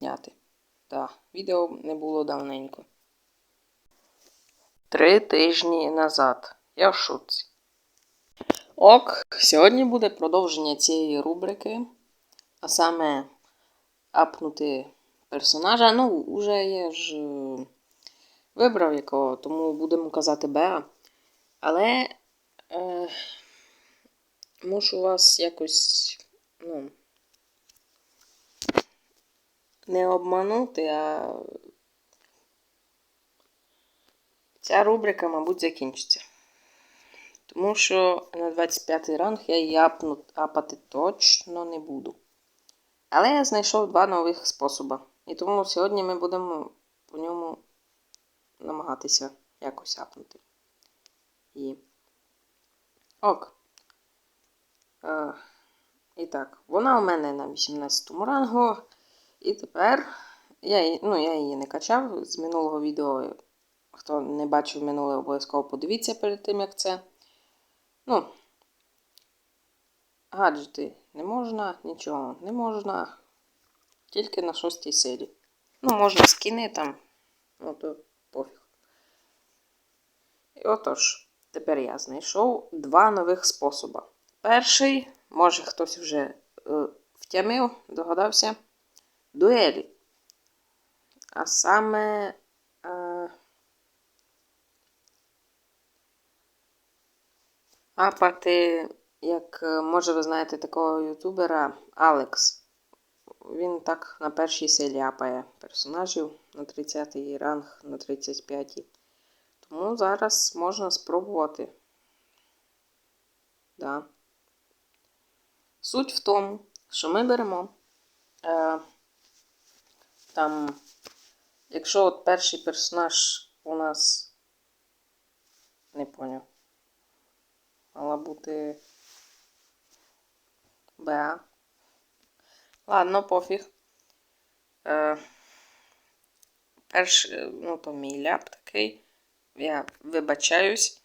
зняти. Так, відео не було давненько. Три тижні назад. Я в шоці. Ок, сьогодні буде продовження цієї рубрики. А саме апнути персонажа. Ну, уже я ж е, вибрав якого, тому будемо казати Беа. Але е, мушу вас якось, ну, не обманути, а ця рубрика, мабуть, закінчиться. Тому що на 25 ранг я її апати точно не буду. Але я знайшов два нових способи. І тому сьогодні ми будемо по ньому намагатися якось апнути. І... Ок. Е, і так, вона у мене на 18 рангу. І тепер я її, ну, я її не качав з минулого відео. Хто не бачив минуле, обов'язково подивіться перед тим, як це. Ну, гаджети не можна, нічого не можна. Тільки на шостій серії. Ну, можна скини там, ну то пофіг. І отож, тепер я знайшов два нових способи. Перший, може хтось вже е, втямив, догадався, дуелі. А саме. Е, апати, як е, може ви знаєте такого ютубера Алекс. Він так на першій силі апає персонажів на 30 й ранг, на 35. й Тому зараз можна спробувати. Да. Суть в тому, що ми беремо е, там, якщо от перший персонаж у нас не поняв, мала бути Б. Ладно, пофіг. Е, Перш, ну, то мій ляп такий. Я вибачаюсь.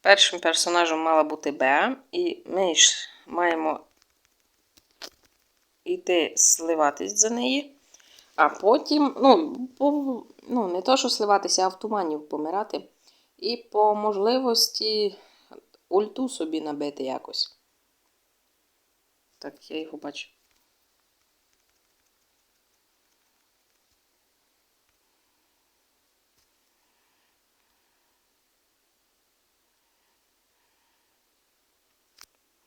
Першим персонажем мала бути Б, і ми ж маємо йти сливатись за неї. А потім, ну, по, ну, не то, що сливатися, а в туманів помирати. І по можливості ульту собі набити якось. Так, я його бачу.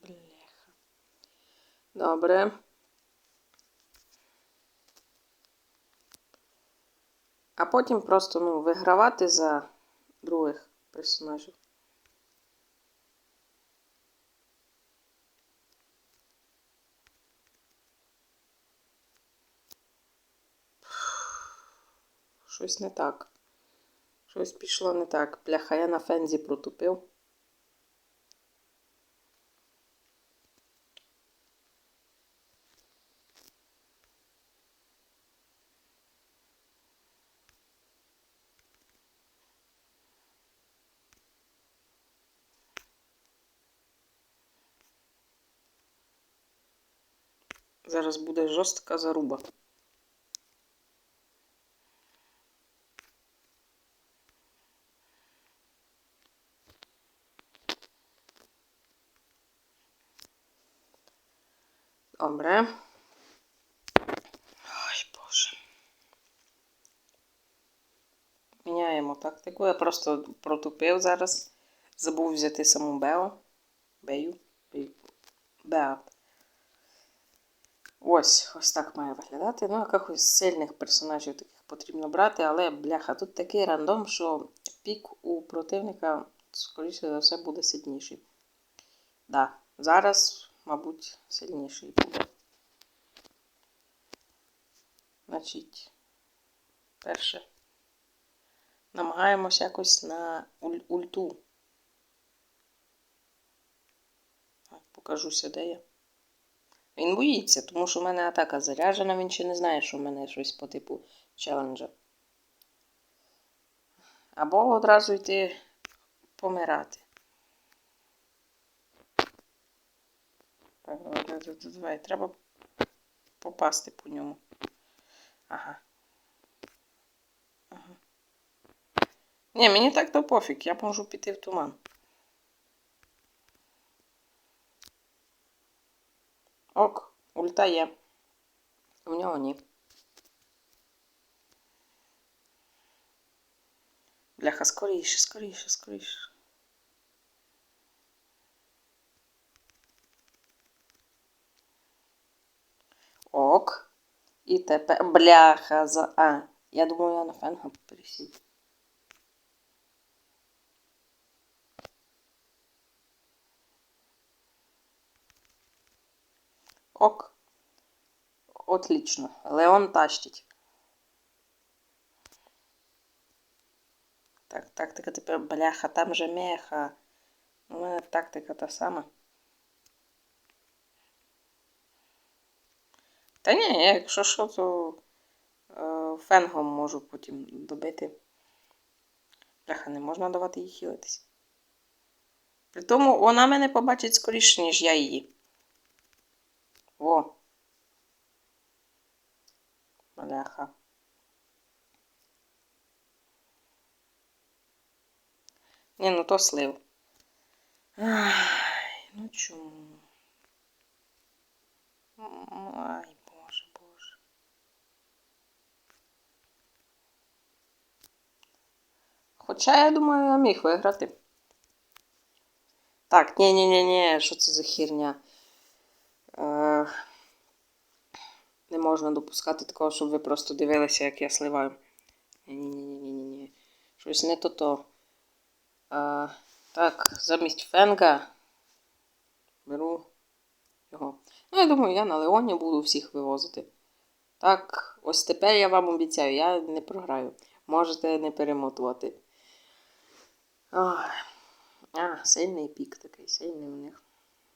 Бляха. Добре. А потім просто ну, вигравати за других персонажів. Щось не так. Щось пішло не так. Бляха, я на фензі протупив. Зараз буде жорстка заруба. Добре. Ой, Боже. Міняємо тактику. Я просто протупив зараз. Забув взяти саму Бео. Бею. Беа. Ось, ось так має виглядати. Ну, якихось сильних персонажів таких потрібно брати, але, бляха, тут такий рандом, що пік у противника, скоріше за все, буде сильніший. Да, зараз, мабуть, сильніший буде. Значить, перше. Намагаємося якось на уль ульту. Покажуся, де я. Він боїться, тому що в мене атака заряджена, він ще не знає, що в мене щось по типу челенджа. Або одразу йти помирати. Давай, давай, треба попасти по ньому. Ага. Ага. Ні, мені так то пофіг, я можу піти в туман. Ок, ульта є. В нього ні. Бляха, скоріше, скоріше, скоріше. Ок. І тепер. Бляха за. А, я думаю, я на фенга пересів. Ок. Отлично. Леон тащить. Так, тактика тепер бляха, там же меха. У мене тактика та сама. Та ні, якщо що, то е, фенгом можу потім добити. Бляха, не можна давати їй хілитись. При тому вона мене побачить скоріше, ніж я її. О. Бляха. Ні, ну то слив. Ай, ну чому? Ай, боже, боже. Хоча, я думаю, я міг виграти. Так, ні-ні-ні, що це за херня? Е, не можна допускати такого, щоб ви просто дивилися, як я сливаю. Ні-ні-ні-ні-ні. Щось не то то. Е, так, замість фенга беру його. Ну, я думаю, я на Леоні буду всіх вивозити. Так, ось тепер я вам обіцяю, я не програю. Можете не перемотувати. Ой. А, сильний пік такий, сильний у них.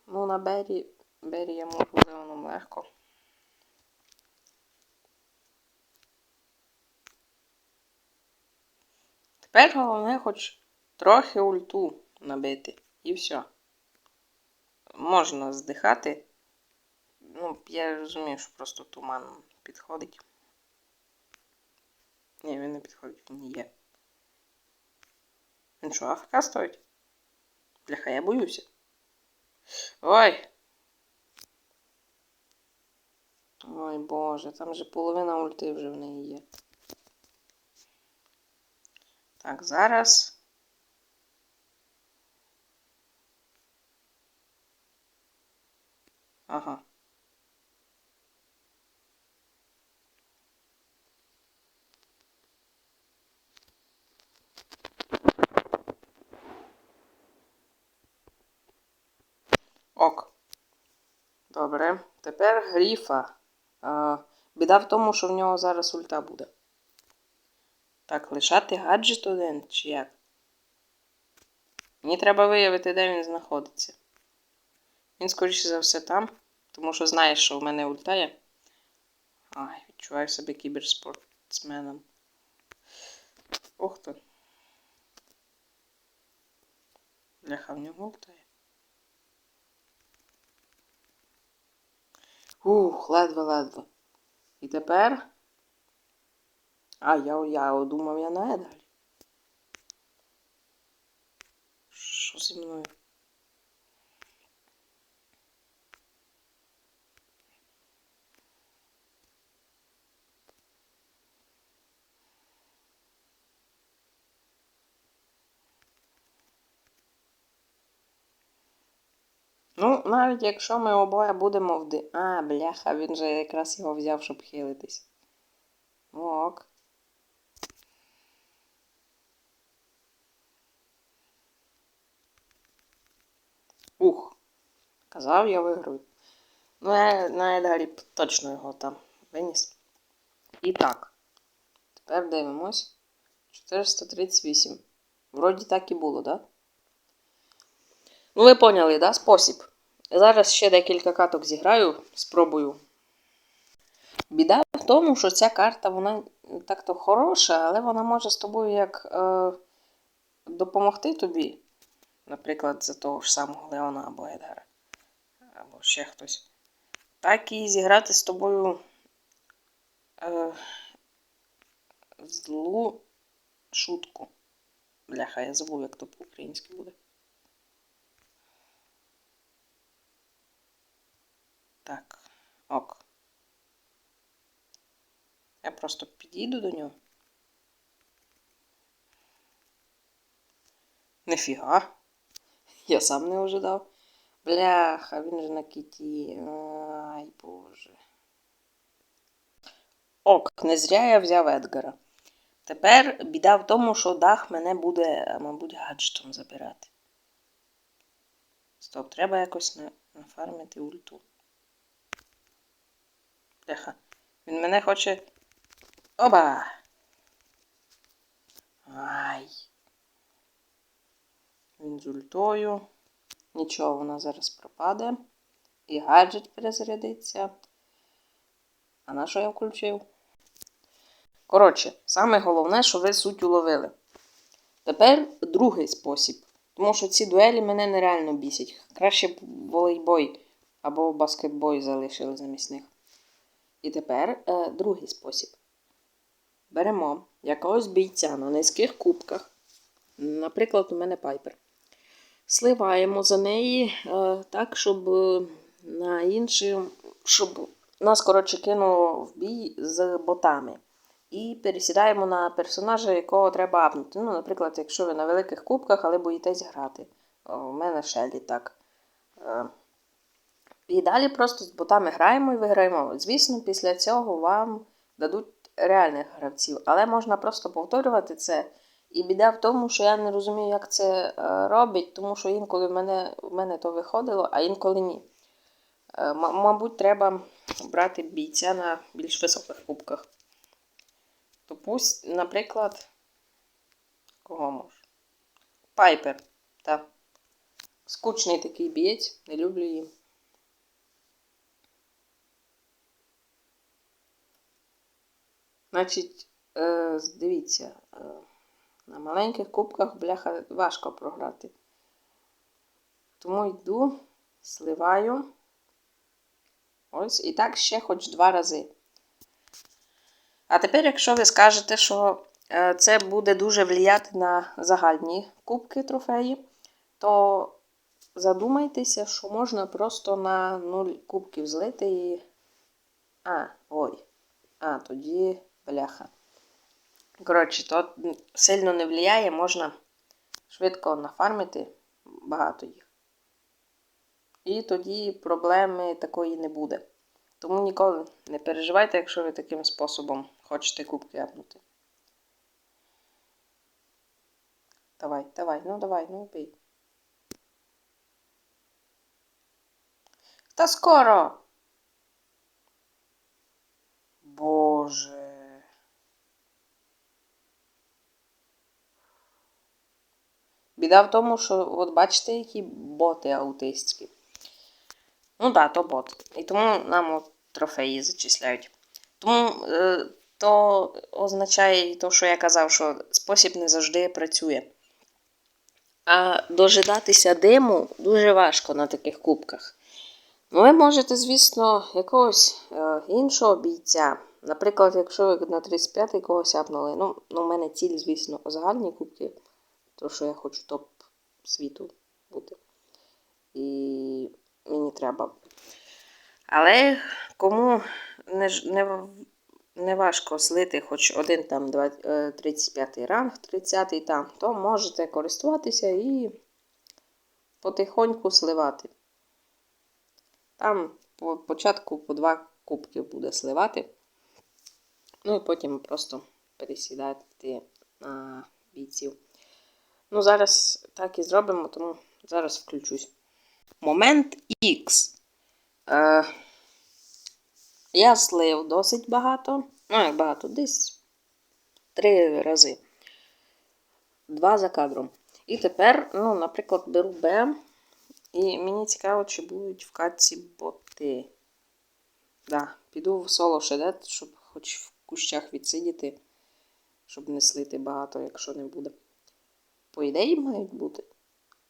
Ну, на Бері, Можу Леоном легко. Тепер головне хоч трохи ульту набити. І все. Можна здихати. Ну, я розумію, що просто туман підходить. Ні, він не підходить, він не є. Він що, АФК стоїть? Бляха, я боюся. Ой! Ой боже, там же половина ульти вже в неї є. Так, зараз. Ага. Ок. Добре. Тепер гріфа. Біда в тому, що в нього зараз ульта буде. Так, лишати гаджет один чи як? Мені треба виявити, де він знаходиться. Він, скоріше за все, там, тому що знає, що в мене ульта є. Ай, відчуваю себе кіберспортсменом. Ох ти. Бляха, в нього ульта є. Ух, ледве-ледве. І тепер. А, я, я думав, я не далі. Що зі мною? Ну, навіть якщо ми обоє будемо в ди... А, бляха, він же якраз його взяв, щоб хилитись. Ок. Ух. Казав, я виграю. Ну, я на точно його там виніс. І так. Тепер дивимось. 438. Вроді так і було, так? Да? Ну, ви поняли, да? Спосіб. Зараз ще декілька каток зіграю, спробую. Біда в тому, що ця карта, вона так-то хороша, але вона може з тобою як е, допомогти тобі. Наприклад, за того ж самого Леона або Едгара. Або ще хтось. Так і зіграти з тобою е, злу шутку. Бляха, я забув, як то по-українськи буде. Так, ок. Я просто підійду до нього. Нефіга. Я сам не ожидав. Бляха, він же на кіті. Ай, боже. Ок, не зря я взяв Едгара. Тепер біда в тому, що дах мене буде, мабуть, гаджетом забирати. Стоп, треба якось нафармити ульту. Бляха. Він мене хоче. Оба! Ай. Він з ультою. Нічого, вона зараз пропаде. І гаджет перезарядиться. А на що я включив? Коротше, саме головне, що ви суть уловили. Тепер другий спосіб. Тому що ці дуелі мене нереально бісять. Краще б волейбой або баскетбой залишили замість них. І тепер е, другий спосіб. Беремо якогось бійця на низьких кубках. Наприклад, у мене пайпер. Сливаємо за неї е, так, щоб е, на інші, щоб нас, коротше, кинуло в бій з ботами. І пересідаємо на персонажа, якого треба апнути. Ну, наприклад, якщо ви на великих кубках, але боїтесь грати. У мене Шелі так. І далі просто з ботами граємо і виграємо. Звісно, після цього вам дадуть реальних гравців, але можна просто повторювати це. І біда в тому, що я не розумію, як це е, робить, тому що інколи в мене, в мене то виходило, а інколи ні. Е, мабуть, треба брати бійця на більш високих кубках. То наприклад, кого може? Пайпер. Так. Скучний такий бієць, не люблю її. Значить, е, дивіться, е, на маленьких кубках, бляха, важко програти. Тому йду, сливаю. Ось, і так ще хоч два рази. А тепер, якщо ви скажете, що е, це буде дуже влияти на загальні кубки трофеї, то задумайтеся, що можна просто на 0 кубків злити і. А, ой. А, тоді бляха. Коротше, то сильно не впливає, можна швидко нафармити багато їх. І тоді проблеми такої не буде. Тому ніколи не переживайте, якщо ви таким способом хочете кубки апнути. Давай, давай, ну давай, ну бій. Та скоро. Боже. Біда в тому, що от бачите, які боти аутистські. Ну так, то бот. І тому нам от трофеї зачисляють. Тому е, то означає то, що я казав, що спосіб не завжди працює. А дожидатися диму дуже важко на таких кубках. Ну, ви можете, звісно, якогось е, іншого бійця. Наприклад, якщо ви на 35-й когось апнули. Ну, ну, у мене ціль, звісно, загальні кубки, тому що я хочу топ світу бути. І мені треба. Але кому не, не, не важко слити хоч один там 35 ранг, 30 там, то можете користуватися і потихоньку сливати. Там по початку по два кубки буде сливати. Ну і потім просто пересідати на бійців. Ну, зараз так і зробимо, тому зараз включусь. Момент X. Е, я слив досить багато. Ну, як багато, десь три рази. Два за кадром. І тепер, ну, наприклад, беру Б. І мені цікаво, чи будуть в катці боти. Да, піду в соло шедет, щоб хоч в кущах відсидіти, щоб не слити багато, якщо не буде. По ідеї мають бути.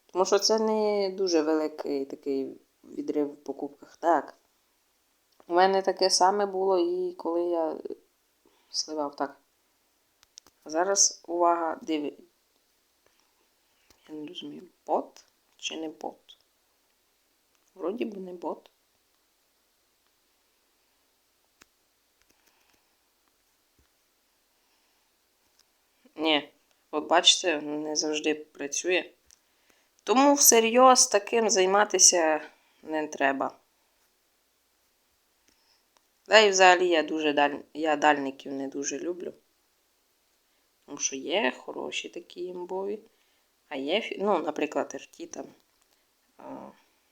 Тому що це не дуже великий такий відрив в покупках. Так. У мене таке саме було і коли я сливав так. Зараз увага, диви. Я не розумію, бот чи не бот? Вроді би не бот. Ні, от бачите, не завжди працює. Тому всерйоз таким займатися не треба. Да і взагалі я дуже даль... я дальників не дуже люблю. Тому що є хороші такі імбові. А є, ну, наприклад, RT там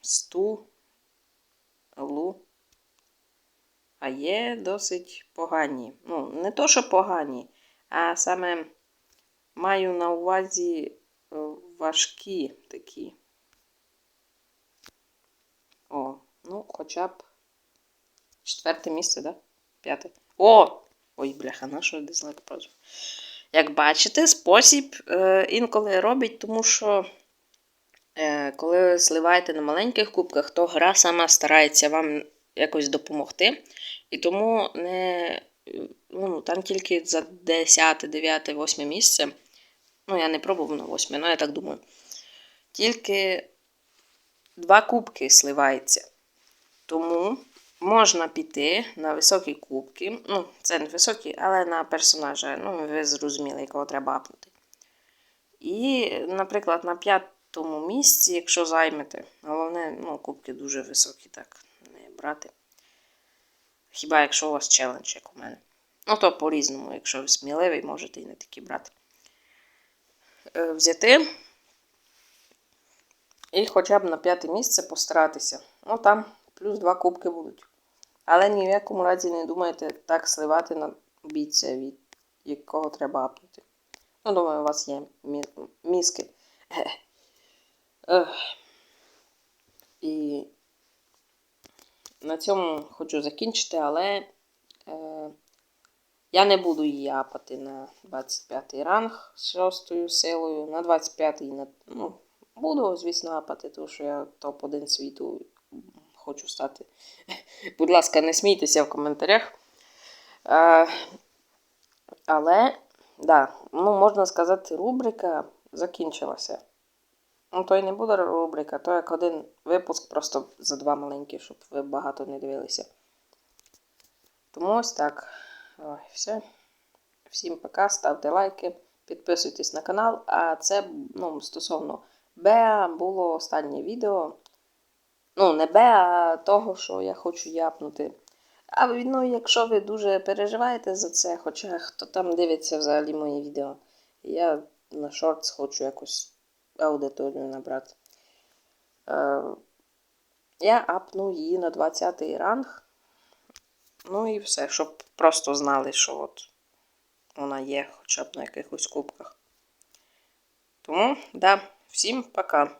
сту, лу. А є досить погані. Ну, не то, що погані, а саме маю на увазі е, важкі такі. О, ну, хоча б четверте місце, да? П'яте. О! Ой, бляха, на що дизлайк просто. Як бачите, спосіб е, інколи робить, тому що е, коли ви сливаєте на маленьких кубках, то гра сама старається вам якось допомогти. І тому не, ну, там тільки за 10, 9, 8 місце. Ну, я не пробував на 8, але я так думаю. Тільки два кубки сливається. Тому можна піти на високі кубки. Ну, це не високі, але на персонажа. Ну, ви зрозуміли, якого треба апнути. І, наприклад, на п'ятому місці, якщо займете, головне, ну, кубки дуже високі, так не брати. Хіба якщо у вас челендж, як у мене. Ну, то по-різному, якщо ви сміливий, можете і не такі брати. Е, Взяти і хоча б на п'яте місце постаратися. Ну, там плюс два кубки будуть. Але ні в якому разі не думайте так сливати на бійця, від якого треба апнути. Ну, думаю, у вас є мі- мізки. І на цьому хочу закінчити, але е, я не буду її апати на 25 ранг з шостою силою. На 25 на, ну, буду, звісно, апати, тому що я топ-1 світу хочу стати. Будь ласка, не смійтеся в коментарях. Е, але, да, ну, можна сказати, рубрика закінчилася. Ну, то й не буде рубрика, то як один випуск просто за два маленькі, щоб ви багато не дивилися. Тому ось так. Ой, все. Всім пока, ставте лайки, підписуйтесь на канал. А це ну, стосовно Беа було останнє відео. Ну, не Беа, а того, що я хочу япнути. А ну, якщо ви дуже переживаєте за це, хоча хто там дивиться взагалі мої відео, я на шортс хочу якось аудиторію набрати. Е, я апну її на 20 ранг. Ну і все, щоб просто знали, що от вона є хоча б на якихось кубках. Тому, да, всім пока.